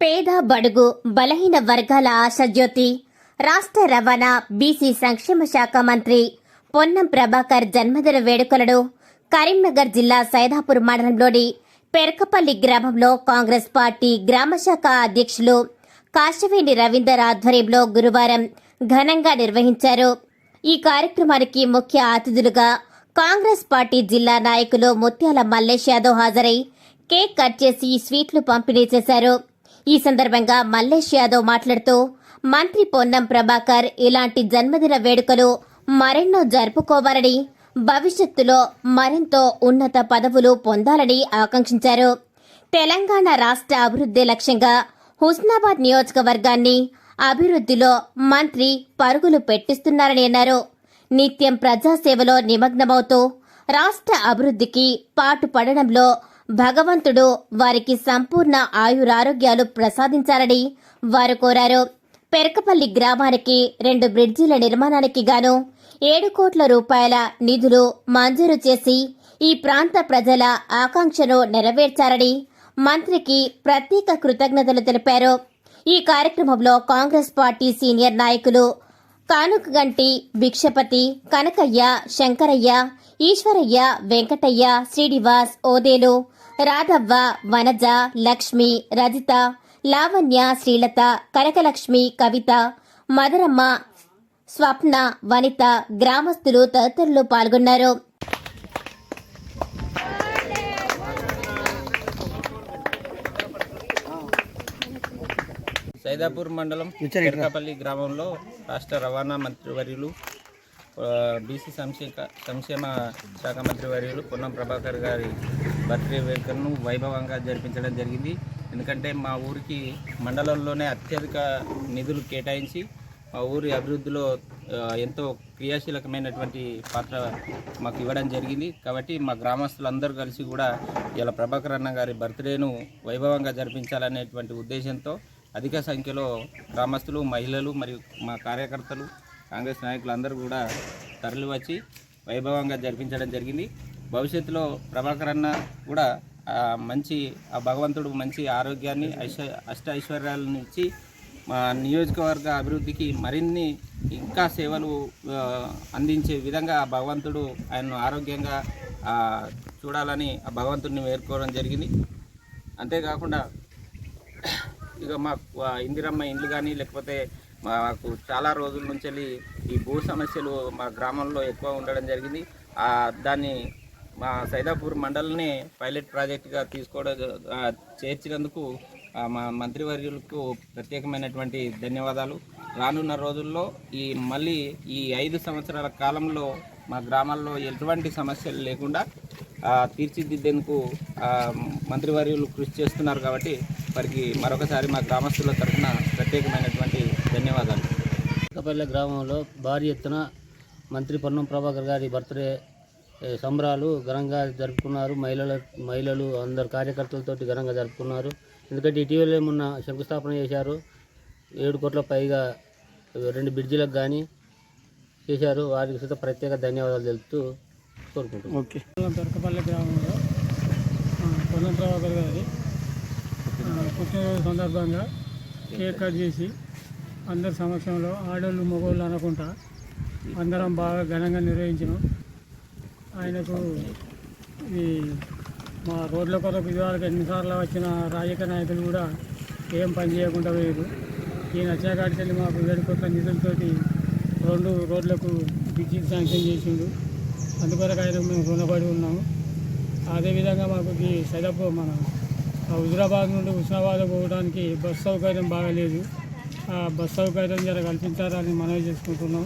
పేద బడుగు బలహీన వర్గాల ఆశాజ్యోతి రాష్ట్ర రవాణా బీసీ సంక్షేమ శాఖ మంత్రి పొన్నం ప్రభాకర్ జన్మదిన వేడుకలను కరీంనగర్ జిల్లా సైదాపూర్ మండలంలోని పెరకపల్లి గ్రామంలో కాంగ్రెస్ పార్టీ గ్రామశాఖ అధ్యక్షులు కాశవేణి రవీందర్ ఆధ్వర్యంలో గురువారం ఘనంగా నిర్వహించారు. ఈ కార్యక్రమానికి ముఖ్య అతిథులుగా కాంగ్రెస్ పార్టీ జిల్లా నాయకులు ముత్యాల మల్లేష్ యాదవ్ హాజరై కేక్ కట్ చేసి స్వీట్లు పంపిణీ చేశారు. ఈ సందర్భంగా మల్లేష్ యాదవ్ మాట్లాడుతూ మంత్రి పొన్నం ప్రభాకర్ ఇలాంటి జన్మదిన వేడుకలు మరెన్నో జరుపుకోవాలని భవిష్యత్తులో మరెంతో ఉన్నత పదవులు పొందాలని ఆకాంక్షించారు. తెలంగాణ రాష్ట్ర అభివృద్ధి లక్ష్యంగా హుస్నాబాద్ నియోజకవర్గాన్ని అభివృద్ధిలో మంత్రి పరుగులు పెట్టిస్తున్నారని అన్నారు. నిత్యం ప్రజాసేవలో నిమగ్నమవుతూ రాష్ట్ర అభివృద్ధికి పాటుపడడంలో భగవంతుడు వారికి సంపూర్ణ ఆయురారోగ్యాలు ప్రసాదించాలని వారు కోరారు. పెరకపల్లి గ్రామానికి రెండు బ్రిడ్జిల నిర్మాణానికి గాను ఏడు కోట్ల రూపాయల నిధులు మంజూరు చేసి ఈ ప్రాంత ప్రజల ఆకాంక్షను నెరవేర్చారని మంత్రికి ప్రత్యేక కృతజ్ఞతలు తెలిపారు. ఈ కార్యక్రమంలో కాంగ్రెస్ పార్టీ సీనియర్ నాయకులు కానుకగంటి భిక్షపతి కనకయ్య శంకరయ్య ఈశ్వరయ్య వెంకటయ్య శ్రీనివాస్ ఓదేలు రాధవ్వ వనజ లక్ష్మి రజిత లావణ్య శ్రీలత కనకలక్ష్మి కవిత మదరమ్మ స్వప్న వనిత గ్రామస్తులు తదితరులు పాల్గొన్నారు. సైదాపూర్ మండలం పెరకపల్లి గ్రామంలో రాష్ట్ర రవాణా మంత్రివర్యులు బీసీ సంక్షేమ సంక్షేమ శాఖ మంత్రి వర్యులు పొన్నం ప్రభాకర్ గారి బర్త్డే వేడుకను వైభవంగా జరిపించడం జరిగింది. ఎందుకంటే మా ఊరికి మండలంలోనే అత్యధిక నిధులు కేటాయించి మా ఊరి అభివృద్ధిలో ఎంతో క్రియాశీలకమైనటువంటి పాత్ర మాకు ఇవ్వడం జరిగింది. కాబట్టి మా గ్రామస్తులందరూ కలిసి కూడా ఇలా ప్రభాకర్ అన్న గారి బర్త్డేను వైభవంగా జరిపించాలనేటువంటి ఉద్దేశంతో అధిక సంఖ్యలో గ్రామస్తులు మహిళలు మరియు మా కార్యకర్తలు కాంగ్రెస్ నాయకులు అందరూ కూడా తరలివచ్చి వైభవంగా జరిపించడం జరిగింది. భవిష్యత్తులో ప్రభాకర్ అన్న కూడా మంచి ఆ భగవంతుడు మంచి ఆరోగ్యాన్ని ఐశ్వ అష్ట ఐశ్వర్యాలను ఇచ్చి మా నియోజకవర్గ అభివృద్ధికి మరిన్ని ఇంకా సేవలు అందించే విధంగా ఆ భగవంతుడు ఆయన్ను ఆరోగ్యంగా చూడాలని ఆ భగవంతుడిని వేరుకోవడం జరిగింది. అంతేకాకుండా ఇక మాకు ఇందిరమ్మ ఇండ్లు కానీ లేకపోతే మాకు చాలా రోజుల నుంచి వెళ్ళి ఈ భూ సమస్యలు మా గ్రామంలో ఎక్కువ ఉండడం జరిగింది. దాన్ని మా సైదాపూర్ మండలిని పైలట్ ప్రాజెక్టుగా తీసుకోవడం చేర్చినందుకు మా మంత్రివర్యులకు ప్రత్యేకమైనటువంటి ధన్యవాదాలు. రానున్న రోజుల్లో ఈ మళ్ళీ ఈ ఐదు సంవత్సరాల కాలంలో మా గ్రామాల్లో ఎటువంటి సమస్యలు లేకుండా తీర్చిదిద్దేందుకు మంత్రివర్యులు కృషి చేస్తున్నారు కాబట్టి వారికి మరొకసారి మా గ్రామస్తుల తరఫున ప్రత్యేకమైనటువంటి ధన్యవాదాలు. కొత్తపల్లె గ్రామంలో భారీ ఎత్తున మంత్రి పొన్నం ప్రభాకర్ గారి బర్త్డే సంబరాలు ఘనంగా జరుపుకున్నారు. మహిళల మహిళలు అందరు కార్యకర్తలతోటి ఘనంగా జరుపుకున్నారు. ఎందుకంటే ఇటీవలే మొన్న శంకుస్థాపన చేశారు. ఏడు కోట్ల పైగా రెండు బ్రిడ్జిలకు కానీ చేశారు. వారికి సైతం ప్రత్యేక ధన్యవాదాలు తెలుపుతూ కోరుకుంటున్నాం. ఓకే. దొరకపల్లి గ్రామంలో పొన్నం ప్రభాకర్ గారి పుట్టినరోజు సందర్భంగా కేక్ కట్ చేసి అందరి సమక్షంలో ఆడోళ్ళు మగవాళ్ళు అనకుండా అందరం బాగా ఘనంగా నిర్వహించినాం. ఆయనకు ఈ మా రోడ్ల కొరకు ఇదివరకు ఎన్నిసార్లు వచ్చిన రాజకీయ నాయకులు కూడా ఏం పని చేయకుండా పోయారు. ఈయన వచ్చేకాడికి మాకు ఏడు కోట్ల నిధులతోటి రెండు రోడ్లకు బ్రిడ్జి శాంక్షన్ చేసిండు. అందుకొరకు ఆయన మేము రుణపడి ఉన్నాము. అదేవిధంగా మాకు ఈ సైదాపూర్ మన హుజరాబాద్ హుజురాబాద్ నుండి హుస్నాబాద్ పోవడానికి బస్సు సౌకర్యం బాగాలేదు బస్ సౌకర్యం జర కల్పించాలని మనవి చేసుకుంటున్నాం.